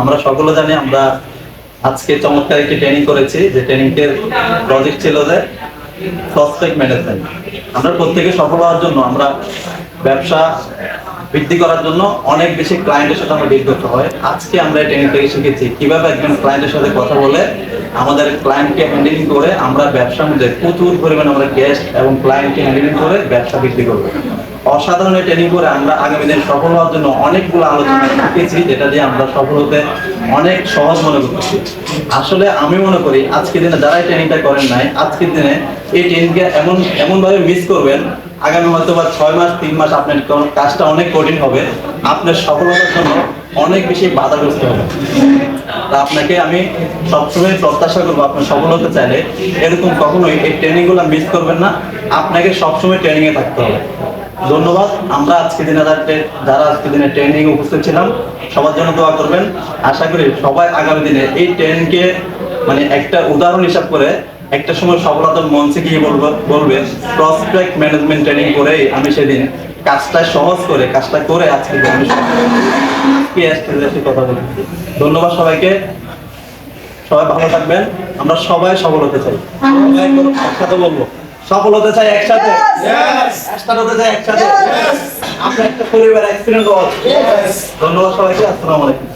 আমরা সকলে জানি আমরা আজকে চমৎকার একটি ট্রেনিং করেছি, যে ট্রেনিং এর প্রজেক্ট ছিল যে প্রসপেক্ট ম্যানেজমেন্ট আমরা প্রত্যেকে সফল হওয়ার জন্য, আমরা ব্যবসা বৃদ্ধি করার জন্য অনেক বেশি ক্লায়েন্টের সাথে আমরা ডিল করতে হয়। আজকে আমরা এই ট্রেনিং থেকে শিখেছি কীভাবে একজন ক্লায়েন্টের সাথে কথা বলে, আমাদের ক্লায়েন্টকে হ্যান্ডেলিং করে আমরা ব্যবসার মধ্যে প্রচুর পরিমাণে আমরা গেস্ট এবং ক্লায়েন্টকে হ্যান্ডেলিং করে ব্যবসা বৃদ্ধি করব। অসাধারণ ট্রেনিং করে আমরা আগামী দিনে সফল হওয়ার জন্য অনেকগুলো আলোচনা শিখেছি, যেটা দিয়ে আমরা সফল হতে অনেক সহজ মনে করতেছি। আসলে আমি মনে করি, আজকের দিনে যারা ট্রেনিংটা করেন নাই, আজকের দিনে এই ট্রেনিংকে এমন এমন ভাবে মিস করবেন, আগামী হয়তো বা ছয় মাস, তিন মাস আপনার কাজটা অনেক কঠিন হবে, আপনার সফলতার জন্য অনেক বেশি বাধাগ্রস্ত হবে। তা আপনাকে আমি সবসময় প্রত্যাশা করব আপনার সফল হতে চাইলে। এরকম কখনোই এই ট্রেনিংগুলো মিস করবেন না। আপনাকে সবসময় ট্রেনিং এ থাকতে হবে। ধন্যবাদ। আমরা আজকে দিনে যারা আজকে দিনে ট্রেনিং উপস্থিত ছিলাম, সবার জন্য দোয়া করবেন। আশা করি সবাই আগামী দিনে এই ট্রেনকে মানে একটা উদাহরণ হিসাব করে একটা সময় সফলতার মঞ্চে গিয়ে বলব, বলবে প্রসপেক্ট ম্যানেজমেন্ট ট্রেনিং করে আমি সেদিন কাজটা সহজ করে, কাজটা করে আজকে আমি কথা বলি ধন্যবাদ সবাইকে। সবাই ভালো থাকবেন। আমরা সবাই সফল হতে চাই। সবাই একসাথে বলব। সফল হতে চাই একসাথে? একসাথে হতে চাই একসাথে? আমরা একটা পরিবার এক্সিডেন্ট ধন্যবাদ সবাইকে আসসালামু আলাইকুম।